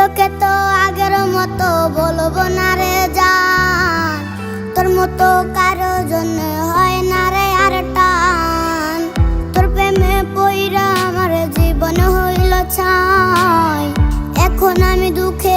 তোকে তো আগের মতো বলব না রে যান তোর মতো কারও জন্য হয় না রে আর টান। তোর প্রেমে পইরা আমার জীবন হইল ছাই। এখন আমি দুঃখে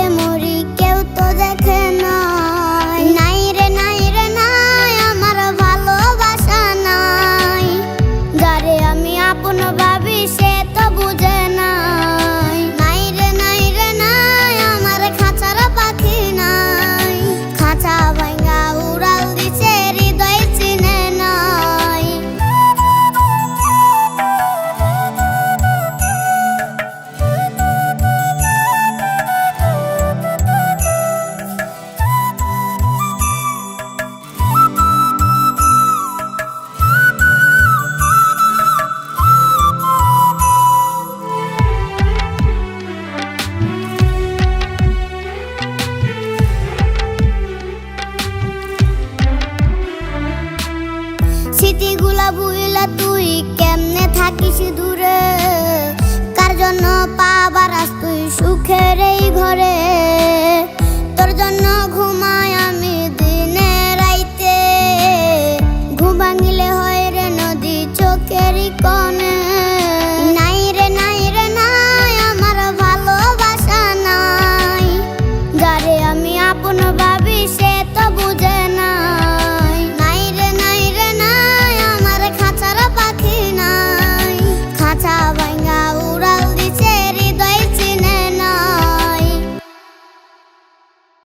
স্মৃতিগুলা ভুইলা তুই কেমনে থাকিস দূরে?